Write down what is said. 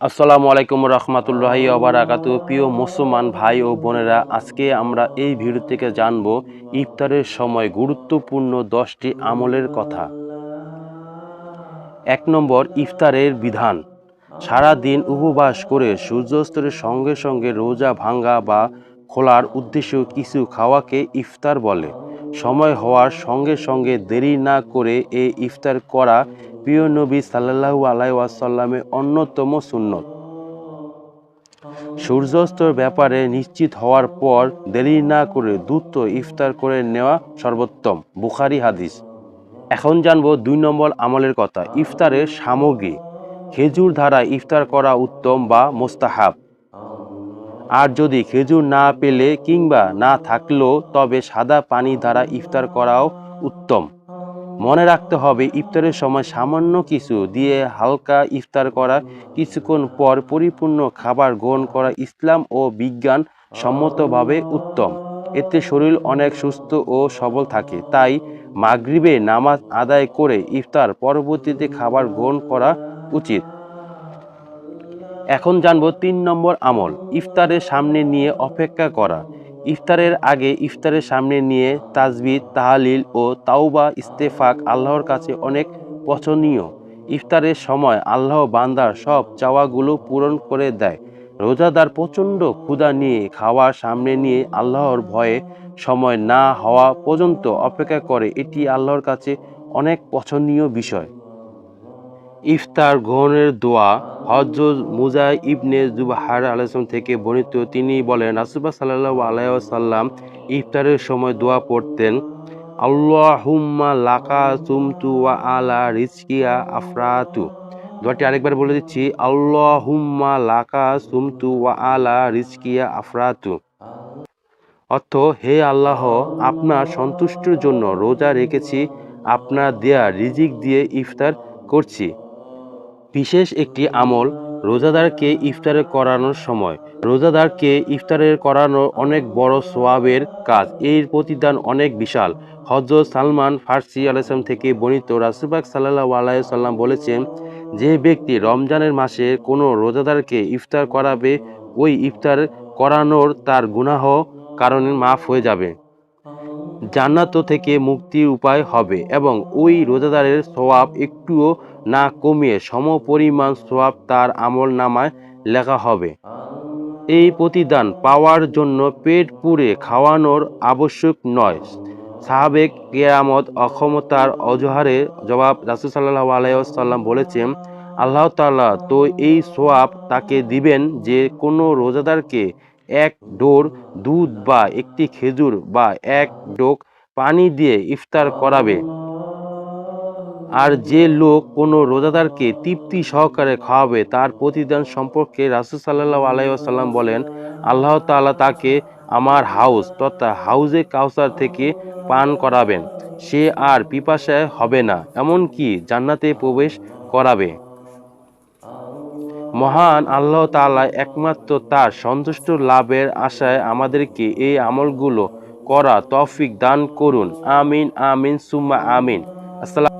আসসালামু আলাইকুম রহমতুল্লাহি ওবারাকাত প্রিয় মুসলমান ভাই ও বোনেরা, আজকে আমরা এই ভিডিও থেকে জানব ইফতারের সময় গুরুত্বপূর্ণ দশটি আমলের কথা। এক নম্বর, ইফতারের বিধান। সারা দিন উপবাস করে সূর্যাস্তের সঙ্গে সঙ্গে রোজা ভাঙ্গা বা খোলার উদ্দেশ্য কিছু খাওয়াকে ইফতার বলে। সময় হওয়ার সঙ্গে সঙ্গে দেরি না করে এ ইফতার করা প্রিয় নবী সাল্লাল্লাহু আলাই ওয়াসাল্লামের অন্যতম সুন্নত। সূর্যাস্তর ব্যাপারে নিশ্চিত হওয়ার পর দেরি না করে দ্রুত ইফতার করে নেওয়া সর্বোত্তম, বুখারি হাদিস। এখন জানব দুই নম্বর আমলের কথা, ইফতারের সামগ্রী। খেজুর দ্বারা ইফতার করা উত্তম বা মোস্তাহাব। আর যদি খেজুর না পেলে কিংবা না থাকলেও তবে সাদা পানি দ্বারা ইফতার করাও উত্তম। মনে রাখতে হবে, ইফতারের সময় সামান্য কিছু দিয়ে হালকা ইফতার করা, কিছুক্ষণ পর পরিপূর্ণ খাবার গ্রহণ করা ইসলাম ও বিজ্ঞান সম্মতভাবে উত্তম। এতে শরীর অনেক সুস্থ ও সবল থাকে। তাই মাগরিবে নামাজ আদায় করে ইফতার পরবর্তীতে খাবার গ্রহণ করা উচিত। এখন জানব তিন নম্বর আমল, ইফতারের সামনে নিয়ে অপেক্ষা করা। ইফতারের আগে ইফতারের সামনে নিয়ে তাজবিদ তাহালিল ও তাওবা ইস্তেফাক আল্লাহর কাছে অনেক পছনীয়। ইফতারের সময় আল্লাহ বান্দার সব চাওয়াগুলো পূরণ করে দেয়। রোজাদার প্রচণ্ড ক্ষুধা নিয়ে খাওয়ার সামনে নিয়ে আল্লাহর ভয়ে সময় না হওয়া পর্যন্ত অপেক্ষা করে, এটি আল্লাহর কাছে অনেক পছনীয় বিষয়। ইফতার গ্রহণের দোয়া হজরত মুজা ইবনে জুবাহার আলাইসলাম থেকে বর্ণিত। তিনি বলেন রাসুবা সাল্লাহ আলাইসাল্লাম ইফতারের সময় দোয়া পড়তেন, আল্লাহুম্মা লাকা সুমতু ওয়া আলা রিজকিয়া আফরাতু। দোয়াটি আরেকবার বলে দিচ্ছি, আল্লাহুম্মা লাকা সুমতু ওয়া আলা রিজকিয়া আফরাতু। অর্থ, হে আল্লাহ, আপনার সন্তুষ্টির জন্য রোজা রেখেছি, আপনার দেয়া রিজিক দিয়ে ইফতার করছি। বিশেষ একটি আমল রোজাদারকে ইফতারে করানোর সময়। রোজাদারকে ইফতারের করানো অনেক বড় সোয়াবের কাজ। এর প্রতিদান অনেক বিশাল। হজরত সালমান ফার্সি আলাইসলাম থেকে বর্ণিত রাসুবাক সাল্লাহ আলাইসাল্লাম বলেছেন, যে ব্যক্তি রমজানের মাসে কোনো রোজাদারকে ইফতার করাবে, ওই ইফতার করানোর তার গুনাহ কারণে মাফ হয়ে যাবে। জান্নাত থেকে মুক্তির উপায় হবে এবং ওই রোজাদারের সোয়াব একটুও না কমিয়ে সমপরিমাণ সোয়াব তার আমল নামায় লেখা হবে। এই প্রতিদান পাওয়ার জন্য পেট পুড়ে খাওয়ানোর আবশ্যক নয়। সাহাবেক কেয়ামত অক্ষমতার অজহারে জবাব রাসুল সাল্লাহ আলাইসাল্লাম বলেছেন, আল্লাহ তাল্লাহ তো এই সোয়াব তাকে দিবেন যে কোনো রোজাদারকে এক ডোর দুধ বা একটি খেজুর বা এক ডোক পানি দিয়ে ইফতার করাবে। আর যে লোক কোনো রোজাদারকে তৃপ্তি সহকারে খাওয়াবে, তার প্রতিদান সম্পর্কে রাসুল সাল্লাহ আলাইসাল্লাম বলেন, আল্লাহ তাআলা তাকে আমার হাউস তথা হাউজে কাউসার থেকে পান করাবেন। সে আর পিপাসায় হবে না, এমনকি জান্নাতে প্রবেশ করাবে। মহান আল্লাহ তালা একমাত্র তার সন্তুষ্ট লাভের আশায় আমাদেরকে এই আমলগুলো করা তফিক দান করুন। আমিন আমিন, সুম্মা আমিন। আসসালাম